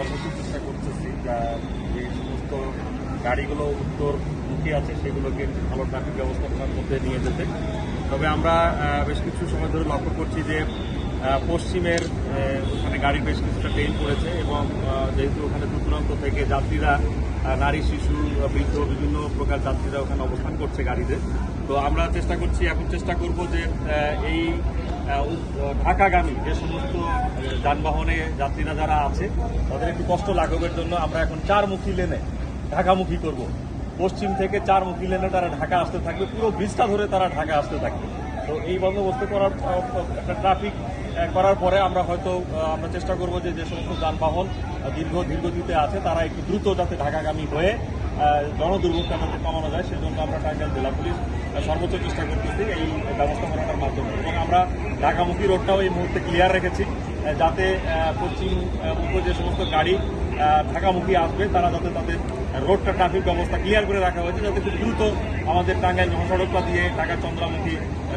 সর্বোচ্চ চেষ্টা করতেছি, যে সমস্ত গাড়িগুলো উত্তরমুখী আছে, সেগুলোকে ভালো ট্রাফিক ব্যবস্থাপনার মধ্যে নিয়ে যেতে। তবে আমরা বেশ কিছু সময় ধরে লক্ষ্য করছি যে পশ্চিমের ওখানে গাড়ি বেশ কিছুটা ট্রেন পড়েছে এবং যেহেতু ওখানে দূর দূরান্ত থেকে যাত্রীরা নারী, শিশু, বৃদ্ধ বিভিন্ন প্রকার যাত্রীরা ওখানে অবস্থান করছে গাড়িতে। তো আমরা চেষ্টা করছি, এখন চেষ্টা করব যে এই ঢাকাগামী যে সমস্ত যানবাহনে যাত্রীরা যারা আছে, তাদের একটু কষ্ট লাঘবের জন্য আমরা এখন চারমুখী লেনে ঢাকামুখী করব। পশ্চিম থেকে চারমুখী লেনে তারা ঢাকা আসতে থাকবে, পুরো ব্রিজটা ধরে তারা ঢাকা আসতে থাকবে। তো এই বন্দোবস্ত করার একটা ট্রাফিক করার পরে আমরা হয়তো আমরা চেষ্টা করব যে যে সমস্ত যানবাহন দীর্ঘ দীর্ঘদিতে আছে, তারা একটু দ্রুত যাতে ঢাকাগামী হয়ে আহ, জনদুর্ভোগটা যাতে কমানো যায় সেজন্য আমরা টাঙ্গাইল জেলা পুলিশ সর্বোচ্চ চেষ্টা করতেছি এই ব্যবস্থাপনাটার মাধ্যমে। এবং আমরা ঢাকামুখী রোডটাও এই মুহূর্তে ক্লিয়ার রেখেছি যাতে পশ্চিম উপর যে সমস্ত গাড়ি ঢাকামুখী আসবে, তারা যাতে তাদের রোডটা ট্রাফিক ব্যবস্থা ক্লিয়ার করে রাখা হয়েছে, যাতে খুব দ্রুত আমাদের টাঙ্গাইল মহাসড়কটা দিয়ে ঢাকা চন্দ্রামুখী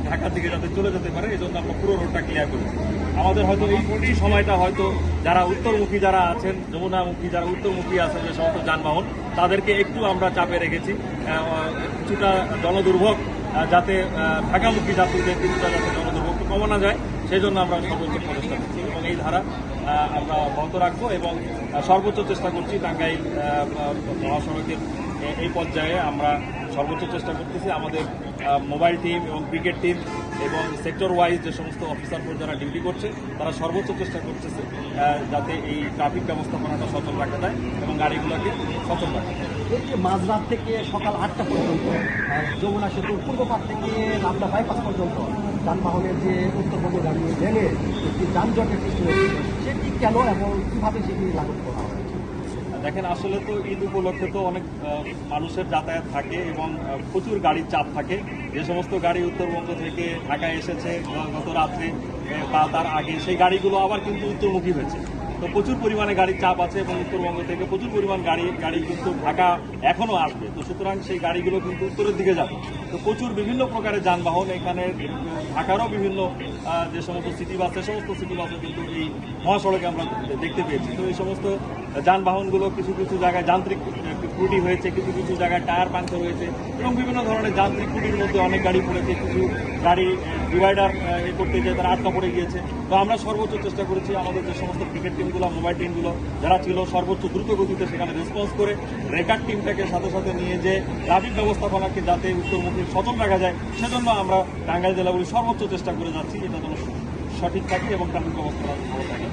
ঢাকার দিকে যাতে চলে যেতে পারে এই জন্য আমরা পুরো রোডটা ক্লিয়ার করেছি। আমাদের হয়তো এই সময়টা হয়তো যারা উত্তরমুখী যারা আছেন, যমুনামুখী যারা উত্তরমুখী আছেন, যে সমস্ত যানবাহন, তাদেরকে একটু আমরা চাপে রেখেছি। কিছুটা জনদুর্ভোগ যাতে ঢাকামুখী যাত্রীদের কিছুটা যাতে জনদুর্ভোগটা কমানো যায়। সেই জন্য আমরা সর্বোচ্চ প্রচেষ্টা করছি। এবং এই ধারা আমরা অব্যাহত রাখব এবং সর্বোচ্চ চেষ্টা করছি টাঙ্গাইল মহাসড়কের এই পর্যায়ে আমরা সর্বোচ্চ চেষ্টা করতেছি আমাদের মোবাইল টিম এবং ক্রিকেট টিম এবং সেক্টর ওয়াইজ যে সমস্ত অফিসারগুলো যারা ডিউটি করছে, তারা সর্বোচ্চ চেষ্টা করতেছে যাতে এই ট্রাফিক ব্যবস্থাপনাটা সচল রাখা যায় এবং গাড়িগুলোকে সচল রাখা যায়। মাঝরাত থেকে সকাল আটটা পর্যন্ত যমুনা সেতুর পূর্ব পাশ থেকে রামদা বাইপাস পর্যন্ত যানবাহনের যে উত্তরবঙ্গ গাড়ি ভেঙে একটি যানজটের সৃষ্টি হয়েছে সেটি কেন এবং কীভাবে সেটি লাগু করা হয়? দেখেন, আসলে তো ঈদ উপলক্ষে তো অনেক মানুষের যাতায়াত থাকে এবং প্রচুর গাড়ির চাপ থাকে। যে সমস্ত গাড়ি উত্তরবঙ্গ থেকে ঢাকায় এসেছে, গত রাত্রে বা তার আগে। সেই গাড়িগুলো আবার কিন্তু উত্তরমুখী হয়েছে। তো প্রচুর পরিমাণে গাড়ির চাপ আছে এবং উত্তরবঙ্গ থেকে প্রচুর পরিমাণ গাড়ি গাড়ি কিন্তু ঢাকা এখনও আসবে। তো সুতরাং সেই গাড়িগুলো কিন্তু উত্তরের দিকে যাবে। তো প্রচুর বিভিন্ন প্রকারের যানবাহন এখানে ঢাকারও বিভিন্ন যে সমস্ত সিটি বাস সে সমস্ত সিটি বাসও কিন্তু এই মহাসড়কে আমরা দেখতে পেয়েছি। তো এই সমস্ত যানবাহনগুলো কিছু কিছু জায়গায় যান্ত্রিক ত্রুটি হয়েছে, কিছু কিছু জায়গায় টায়ার পাংচার হয়েছে এবং বিভিন্ন ধরনের যান্ত্রিক ত্রুটির মধ্যে অনেক গাড়ি পড়েছে, কিছু গাড়ি ডিভাইডার এ করতে গিয়ে তারা আটকা পড়ে গিয়েছে। তো আমরা সর্বোচ্চ চেষ্টা করেছি আমাদের যে সমস্ত ক্রিকেট টিমগুলো মোবাইল টিমগুলো যারা ছিল সর্বোচ্চ দ্রুত গতিতে সেখানে রেসপন্স করে রেকার্ড টিমটাকে সাথে সাথে নিয়ে যে ট্রাফিক ব্যবস্থাপনাকে যাতে উত্তরমুখী সচল রাখা যায়, সেজন্য আমরা টাঙ্গাইল জেলাগুলি সর্বোচ্চ চেষ্টা করে যাচ্ছি। এটা যেন সঠিক থাকে এবং ট্রাফিক ব্যবস্থা ভালো থাকে।